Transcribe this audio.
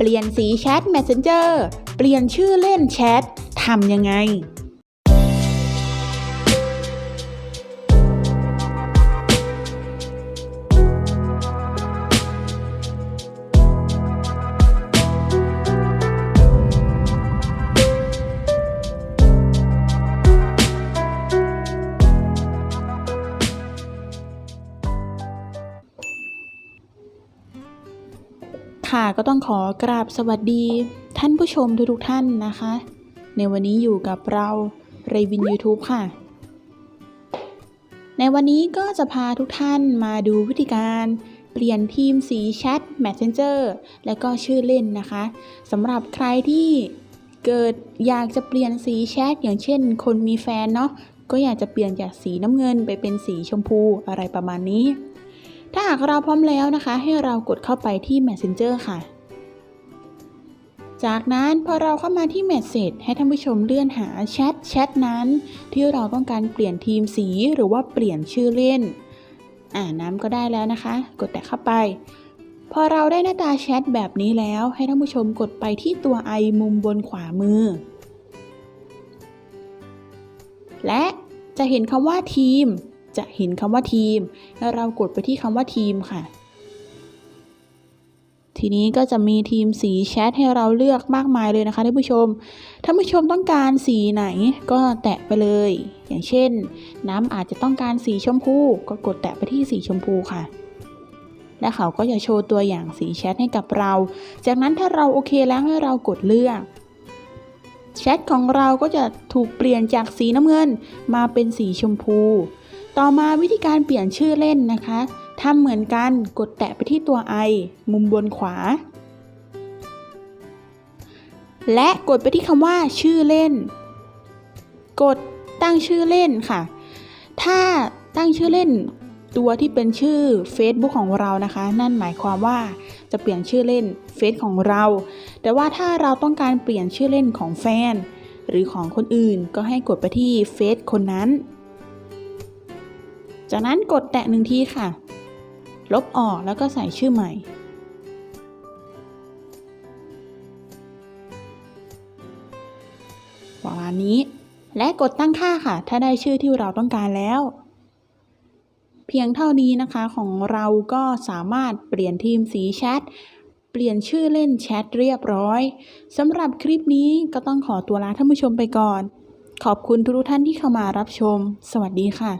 เปลี่ยนสีแชท Messenger เปลี่ยนชื่อเล่นแชททำยังไง ค่ะก็ต้องขอกราบสวัสดี ท่านผู้ชมทุกๆท่านนะคะ ในวันนี้อยู่กับเราเรวิน YouTube ค่ะ ในวันนี้ก็จะพาทุกท่านมาดูวิธีการเปลี่ยนทีมสีแชท Messenger และก็ชื่อเล่นนะคะสำหรับใครที่เกิดอยากจะเปลี่ยนสีแชทอย่างเช่น คนมีแฟนเนาะก็อยากจะเปลี่ยนจากสีน้ำเงินไปเป็นสีชมพูอะไรประมาณนี้ ถ้าหากเราพร้อมแล้วนะคะ ให้เรากดเข้าไปที่ Messenger ค่ะ จากนั้นพอเราเข้ามาที่ Message ให้ท่านผู้ชมเลื่อนหาแชทแชทนั้น ที่เราต้องการเปลี่ยนทีมสีหรือว่าเปลี่ยนชื่อเล่น อ่าน้ำก็ได้แล้วนะคะ กดแตะเข้าไป พอเราได้หน้าตาแชทแบบนี้แล้ว ให้ท่านผู้ชมกดไปที่ตัวไอมุมบนขวามือ และจะเห็นคำว่าทีม จะเห็นคำว่าทีม แล้วเรากดไปที่คำว่าทีมค่ะ ทีนี้ก็จะมีทีมสีแชทให้เราเลือกมากมายเลยนะคะท่านผู้ชม ท่านผู้ชมต้องการสีไหนก็แตะไปเลย อย่างเช่น น้ำอาจจะต้องการสีชมพูก็กดแตะไปที่สีชมพูค่ะและเขาก็จะโชว์ตัวอย่างสีแชทให้กับเรา จากนั้นถ้าเราโอเคแล้วให้เรากดเลือก แชทของเราก็จะถูกเปลี่ยนจากสีน้ำเงินมาเป็นสีชมพู ต่อมาวิธีการเปลี่ยนชื่อเล่นนะคะทำเหมือนกันกดแตะไปที่ตัว i มุมบนขวา และกดไปที่คำว่าชื่อเล่น กดตั้งชื่อเล่นค่ะ ถ้าตั้งชื่อเล่นตัวที่เป็นชื่อ Facebook ของเรานะคะ นั่นหมายความว่าจะเปลี่ยนชื่อเล่นเฟซของเรา แต่ว่าถ้าเราต้องการเปลี่ยนชื่อเล่นของแฟน หรือของคนอื่นก็ให้กดไปที่เฟซคนนั้น จากนั้นกดแตะหนึ่งทีค่ะ ลบออกแล้วก็ใส่ชื่อใหม่ ประมาณนี้ และกดตั้งค่าค่ะ ถ้าได้ชื่อที่เราต้องการแล้ว เพียงเท่านี้นะคะของเราก็สามารถเปลี่ยนทีมสีแชทเปลี่ยนชื่อเล่นแชทเรียบร้อยสำหรับคลิปนี้ก็ต้องขอตัวลาท่านผู้ชมไปก่อน ขอบคุณทุกท่านที่เข้ามารับชม สวัสดีค่ะ